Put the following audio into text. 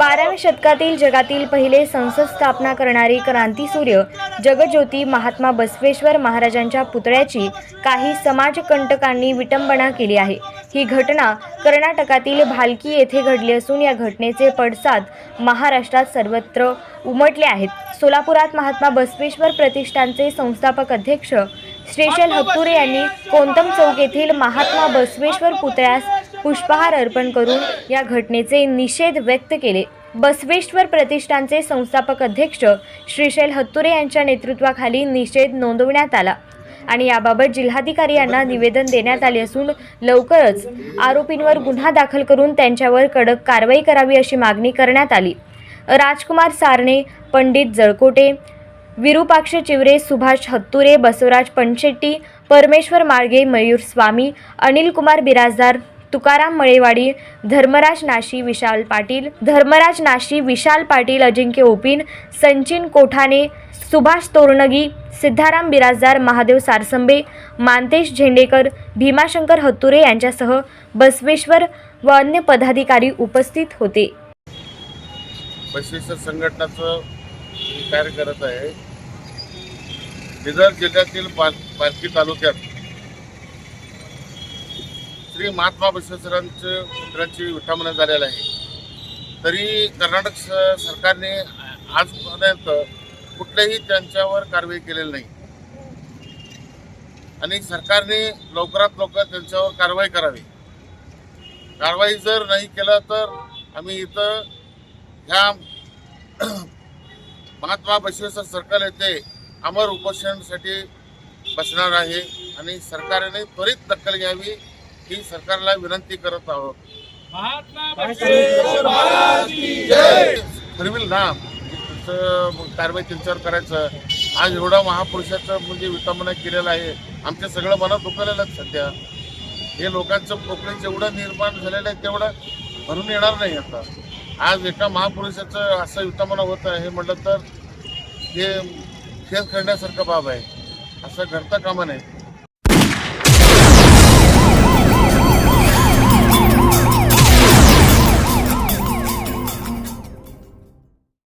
बाराव्या शतकातील जगातील पहिले संसद स्थापना करणारी क्रांतीसूर्य जगज्योती महात्मा बसवेश्वर महाराजांच्या पुतळ्याची काही समाजकंटकांनी विटंबना केली आहे. ही घटना कर्नाटकातील भालकी येथे घडली असून या घटनेचे पडसाद महाराष्ट्रात सर्वत्र उमटले आहेत. सोलापुरात महात्मा बसवेश्वर प्रतिष्ठानचे संस्थापक अध्यक्ष श्रेशल हत्तुरे यांनी कोंतम चौक येथील महात्मा बसवेश्वर पुतळ्यास पुष्पहार अर्पण करून या घटनेचे निषेध व्यक्त केले. बसवेश्वर प्रतिष्ठानचे संस्थापक अध्यक्ष श्रीशैल हत्तुरे यांच्या नेतृत्वाखाली निषेध नोंदवण्यात आला आणि याबाबत जिल्हाधिकारी यांना निवेदन देण्यात आले असून लवकरच आरोपींवर गुन्हा दाखल करून त्यांच्यावर कडक कारवाई करावी अशी मागणी करण्यात आली. राजकुमार सारणे पंडित जळकोटे विरूपाक्ष चिवरे सुभाष हत्तुरे बसवराज पणशेट्टी परमेश्वर माळगे मयूर स्वामी अनिल कुमार बिराजदार तुकाराम मळेवाडी धर्मराज नाशी विशाल पाटील धर्मराज नाशी विशाल पाटील अजिंक्य ओपिन संचिन कोठाने सुभाष तोरणगी सिद्धाराम बिराजदार महादेव सारसंबे मानतेश झेंडेकर भीमाशंकर हत्तुरे यांच्यासह बसवेश्वर व अन्य पदाधिकारी उपस्थित होते. बसवेश्वर संघटनाचं कार्य करत आहे. बिदर जिल्ह्यातील पालखी तालुक्यात श्री महात्मा बसवेश्वरांचं पुतळ्याची विठामना झालेलं आहे. तरी कर्नाटक स- सरकारने आजपर्यंत कुठल्याही त्यांच्यावर कारवाई केलेली नाही. आणि सरकारने लवकरात लवकर त्यांच्यावर कारवाई करावी. कारवाई जर नाही केलं तर आम्ही इथं ह्या महात्मा बसवेश्वर सरकार येथे अमर उपोषणासाठी बसणार आहे. आणि सरकारने त्वरित दखल घ्यावी. ही सरकारला विनंती करत आहोत. ठरविल ना. मग कारवाई त्यांच्यावर करायचं. आज एवढा महापुरुषाचं म्हणजे विटंबना केलेलं आहे. आमच्या सगळं मनात दुखलेलं आहे सध्या. हे लोकांचं पोकळी जेवढं निर्माण झालेलं आहे तेवढं भरून येणार नाही आता. आज एका महापुरुषाचं असं विटंबना होत आहे हे म्हटलं तर हे खेळ खेळण्यासारखं बाब आहे. असं घडता कामा नये